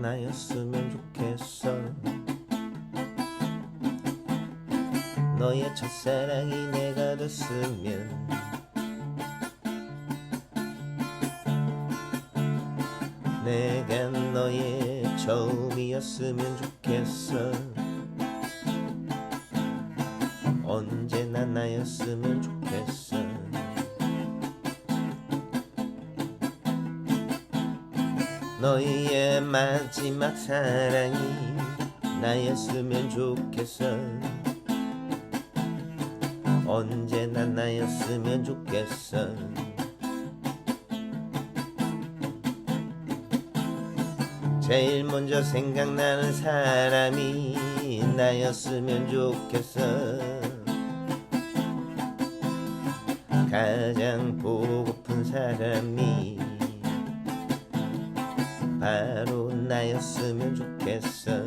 나였으면 좋겠어. 너의 첫사랑이 내가 됐으면. 내가 너의 처음이었으면 좋겠어. 언제나 나였으면 좋겠어 너의 마지막 사랑이 나였으면 좋겠어. 언제나 나였으면 좋겠어. 제일 먼저 생각나는 사람이 나였으면 좋겠어. 가장 보고픈 사람이 바로 나였으면 좋겠어.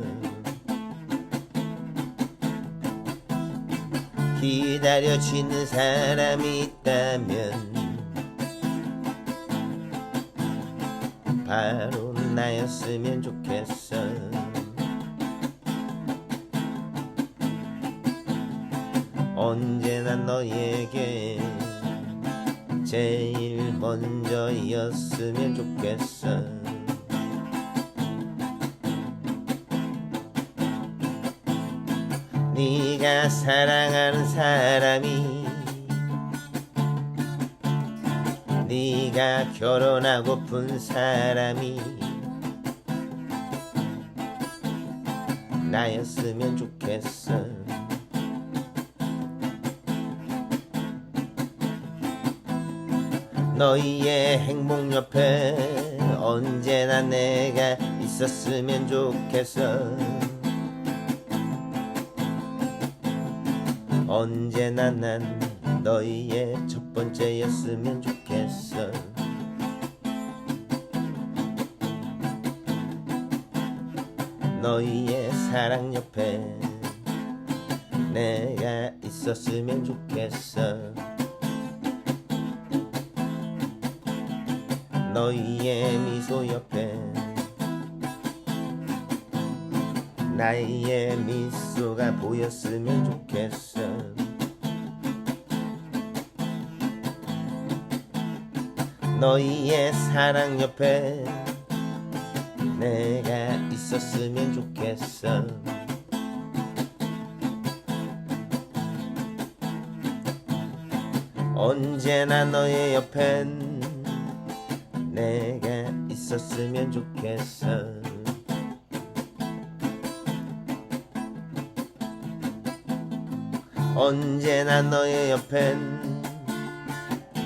기다려지는 사람이 있다면 바로 나였으면 좋겠어. 언제나 너에게 제일 먼저였으면 좋겠어 네가 사랑하는 사람이 네가 결혼하고픈 사람이 나였으면 좋겠어. 너희의 행복 옆에 언제나 내가 있었으면 좋겠어 언제나 난 너희의 첫 번째였으면 좋겠어. 너희의 사랑 옆에 내가 있었으면 좋겠어. 너희의 미소 옆에 나의 미소가 보였으면 좋겠어. 너희의 사랑 옆에 내가 있었으면 좋겠어. 언제나 너의 옆엔 내가 있었으면 좋겠어 언제나 너의 옆엔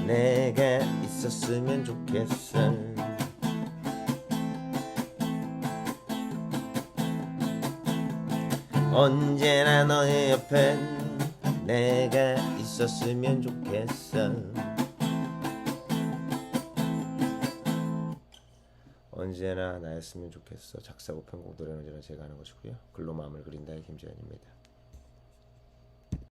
내가 있었으면 좋겠어. 언제나 너의 옆엔 내가 있었으면 좋겠어. 언제나 나였으면 좋겠어. 작사고 편곡 노래는 제가 하는 것이고요. 글로 마음을 그린다의 김재현입니다